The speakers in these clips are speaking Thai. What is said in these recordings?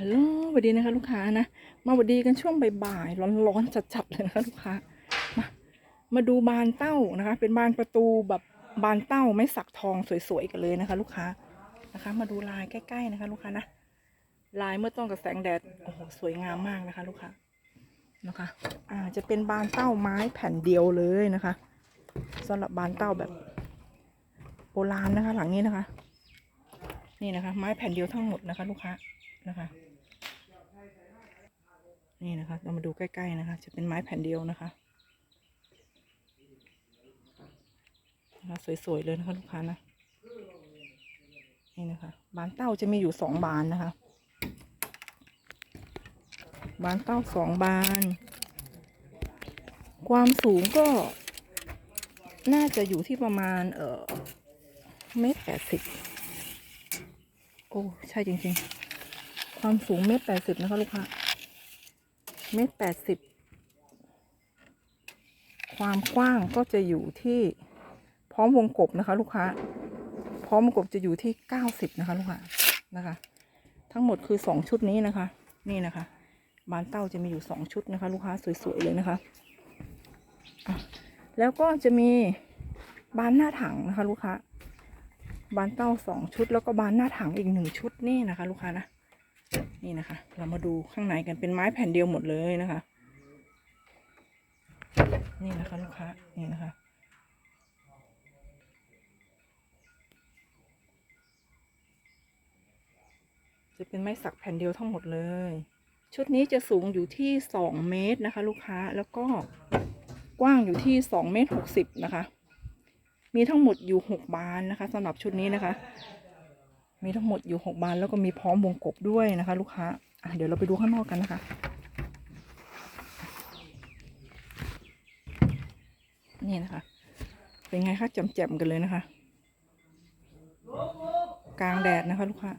ฮัลโหลสวัสดีนะคะลูกค้านะ มาสวัสดีกันช่วงบ่ายๆร้อนๆจัดๆเลยนะคะลูกค้า มา มาดูบานเต้านะคะ เป็นบานประตูแบบบานเต้าไม่สักทองสวยๆกันเลยนะคะ ลูกค้า นะคะ มาดูลายใกล้ๆนะคะ ลูกค้านะ ลายเมื่อต้องกับแสงแดด โอ้โห สวยงามมากนะคะ ลูกค้า นะคะ อ่า จะเป็นบานเต้าไม้แผ่นเดียวเลยนะคะสำหรับบานเต้าแบบโบราณนะคะ หลังนี้นะคะ นี่นะคะ ไม้แผ่นเดียวทั้งหมดนะคะ ลูกค้า นะคะ นี่นะคะ เรามาดูใกล้ๆนะคะ จะเป็นไม้แผ่นเดียวนะคะนะคะสวยๆเลยนะคะลูกค้านะนี่นะคะบานเต้าจะมีอยู่สองบานนะคะบานเต้าสองบาน ความสูงก็ น่าจะอยู่ที่ประมาณ เอ่อเมตรแปดสิบโอ้ ใช่จริงๆ ความสูงเมตรแปดสิบนะคะ ลูกค้า เมตรแปดสิบความกว้างก็จะอยู่ที่พร้อมวงกบนะคะ ลูกค้า พร้อมวงกบจะอยู่ที่เก้าสิบนะคะ ลูกค้านะคะ ทั้งหมดคือสองชุดนี้นะคะ นี่นะคะ บานเต้าจะมีอยู่สองชุดนะคะ ลูกค้าสวยๆเลยนะคะะแล้วก็จะมีบานหน้าถังนะคะ ลูกค้าบานเต้าสองชุด แล้วก็บานหน้าถังอีกหนึ่งชุดนี่นะคะ ลูกค้านะ นี่นะคะ เรามาดูข้างในกันเป็นไม้แผ่นเดียวหมดเลยนะคะ นี่นะคะลูกค้า นี่นะคะ จะเป็นไม้สักแผ่นเดียวทั้งหมดเลย ชุดนี้จะสูงอยู่ที่สองเมตรนะคะ ลูกค้า แล้วก็กว้างอยู่ที่สองเมตรหกสิบนะคะ มีทั้งหมดอยู่หกบานนะคะสำหรับชุดนี้นะคะ มีทั้งหมดอยู่หกบานแล้วก็มีพร้อมวงกบด้วยนะคะ ลูกค้าอะเดี๋ยวเราไปดูข้างนอกกันนะคะนี่นะคะ เป็นไงคะแจมๆกันเลยนะคะ กลางแดดนะคะ ลูกค้า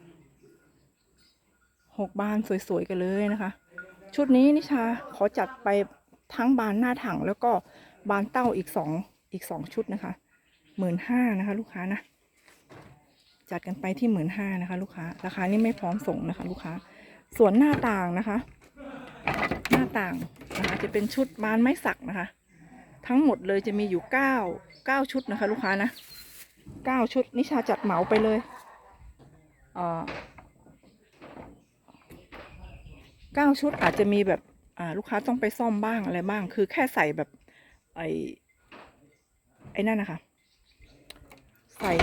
หกบานสวยๆกันเลยนะคะ ชุดนี้นิชาขอจัดไปทั้งบานหน้าถังแล้วก็บานเต้าอีกสองอีกสองชุดนะคะหมื่นห้านะคะ ลูกค้านะ จัดกันไปที่หมื่นห้านะคะ ลูกค้า ราคานี้ไม่พร้อมส่งนะคะ ลูกค้า ส่วนหน้าต่างนะคะ หน้าต่างนะคะจะเป็นชุดบานไม้สักนะคะ ทั้งหมดเลยจะมีอยู่เก้าเก้าชุดนะคะ ลูกค้านะเก้าชุดนิชาจัดเหมาไปเลยเอ่อเก้าชุดอาจจะมีแบบอ่าลูกค้าต้องไปซ่อมบ้างอะไรบ้าง คือแค่ใส่แบบไอ้ไอ้นั่นนะคะ ใส่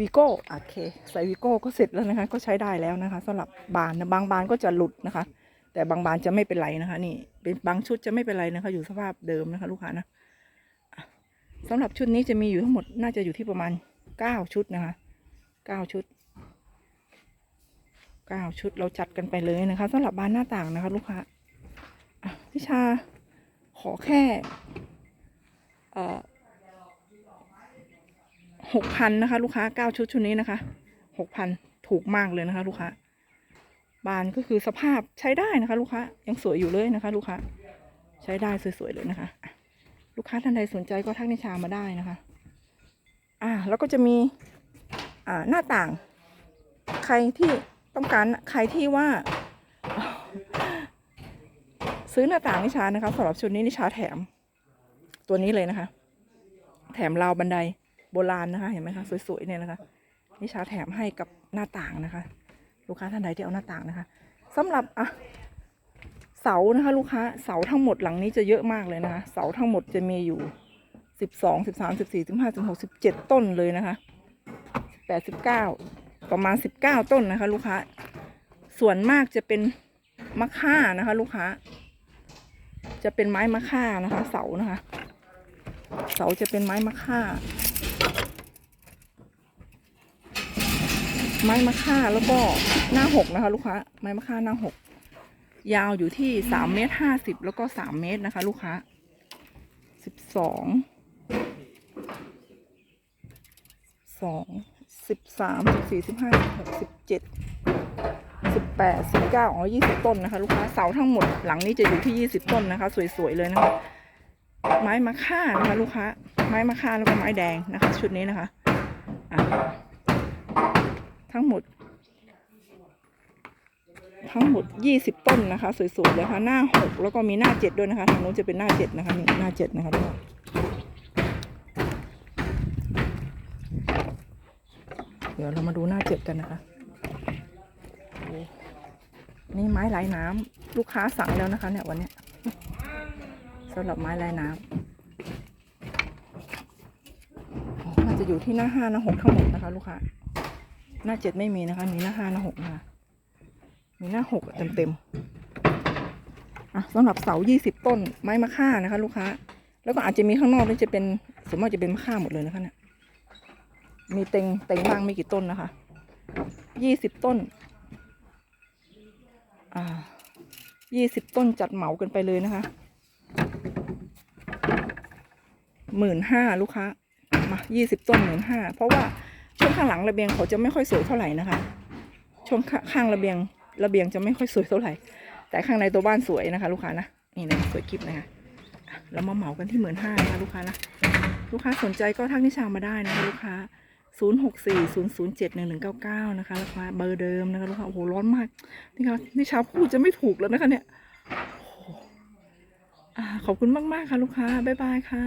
วีโก้โอเค ใส่วีโก้ก็เสร็จแล้วนะคะ ก็ใช้ได้แล้วนะคะสำหรับบานนะบางบานก็จะหลุดนะคะ แต่บางบานจะไม่เป็นไรนะคะ นี่ เป็นบางชุดจะไม่เป็นไรนะคะ อยู่สภาพเดิมนะคะ ลูกค้านะอะสำหรับชุดนี้จะมีอยู่ทั้งหมดน่าจะอยู่ที่ประมาณเก้าชุดนะคะเก้าชุดเก้าชุดเราจัดกันไปเลยนะคะสำหรับบานหน้าต่างนะคะ ลูกค้าอะพิชาขอแค่เอ่อ หกพันนะคะ ลูกค้าเก้าชุดชุดนี้นะคะหกพันถูกมากเลยนะคะ ลูกค้าบานก็คือสภาพใช้ได้นะคะ ลูกค้ายังสวยอยู่เลยนะคะ ลูกค้าใช้ได้สวยๆเลยนะคะ ลูกค้าท่านใดสนใจก็ทักนิชามาได้นะคะ อ่า แล้วก็จะมีอ่าหน้าต่าง ใครที่ต้องการใครที่ว่า ซื้อหน้าต่างนิชานะคะสำหรับชุดนี้นิชาแถม ตัวนี้เลยนะคะ แถมราวบันได โบราณนะคะ เห็นไหมคะสวยๆเนี่ยนะคะนิชาแถมให้กับหน้าต่างนะคะ ลูกค้าท่านใดที่เอาหน้าต่างนะคะสำหรับอะเสานะคะ ลูกค้าเสาทั้งหมดหลังนี้จะเยอะมากเลยนะคะ เสาทั้งหมดจะมีอยู่สิบสองสิบสามสิบสี่สิบห้าสิบหกสิบเจ็ดต้นเลยนะคะแปดสิบเก้าประมาณสิบเก้าต้นนะคะ ลูกค้า ส่วนมากจะเป็นมะค่านะคะ ลูกค้า จะเป็นไม้มะค่านะคะ เสานะคะ เสาจะเป็นไม้มะค่า ไม้มะค่าแล้วก็หน้าหกนะคะ ลูกค้า ไม้มะค่าหน้าหกยาวอยู่ที่สามเมตรห้าสิบแล้วก็สามเมตรนะคะ ลูกค้าสิบสองสองสิบสามสิบสี่สิบห้าสิบหกสิบเจ็ดสิบแปดสิบเก้าอ๋อยี่สิบต้นนะคะ ลูกค้าเสาทั้งหมดหลังนี้จะอยู่ที่ยี่สิบต้นนะคะ สวยๆเลยนะคะ ไม้มะค่านะคะ ลูกค้า ไม้มะค่าแล้วก็ไม้แดงนะคะ ชุดนี้นะคะอะ ทั้งหมด ทั้งหมด20ต้นนะคะ สวยๆเลยค่ะหน้า6แล้วก็มีหน้า7ด้วยนะคะทางโน้นจะเป็นหน้า7นะคะนี่หน้า7นะคะทุกคนเดี๋ยวเรามาดูหน้า7กันนะคะนี่ไม้ลายน้ำลูกค้าสั่งแล้วนะคะ เนี่ยวันเนี้ยสำหรับไม้ลายน้ำอ๋อน่าจะอยู่ที่หน้า5หน้า6ทั้งหมดนะคะ ลูกค้า หน้า7ไม่มีนะคะ มีหน้า5หน้า6นะคะมีหน้าหกเต็มเต็มอะสำหรับเสายี่สิบต้นไม้มะค่านะคะ ลูกค้า แล้วก็อาจจะมีข้างนอกนี่จะเป็นส่วนมากจะเป็นมะค่าหมดเลยนะคะเนี่ยมีเต็งเต็งบ้างไม่กี่ต้นนะคะยี่สิบต้น อ่ายี่สิบต้นจัดเหมากันไปเลยนะคะหมื่นห้าลูกค้า มายี่สิบต้นหมื่นห้าเพราะว่า ข้างหลังระเบียงเขาจะไม่ค่อยสวยเท่าไหร่นะคะ ช่วงข้าข้างระเบียงระเบียงจะไม่ค่อยสวยเท่าไหร่ แต่ข้างในตัวบ้านสวยนะคะ ลูกค้านะนี่นะสวยคลิปนะคะอะเรามาเหมากันที่หมื่นห้านะคะลูกค้านะลูกค้าสนใจก็ทักนิชามาได้นะคะลูกค้าศูนย์หกสี่ศูนย์ศูนย์เจ็ดหนึ่งหนึ่งเก้าเก้านะคะลูกค้าเบอร์เดิมนะคะลูกค้าโอ้โหร้อนมากนี่ค่ะนิชาพูดจะไม่ถูกแล้วนะคะเนี่ยโอ้โหขอบคุณมาก ๆ ค่ะ ลูกค้า บ๊ายบายค่ะ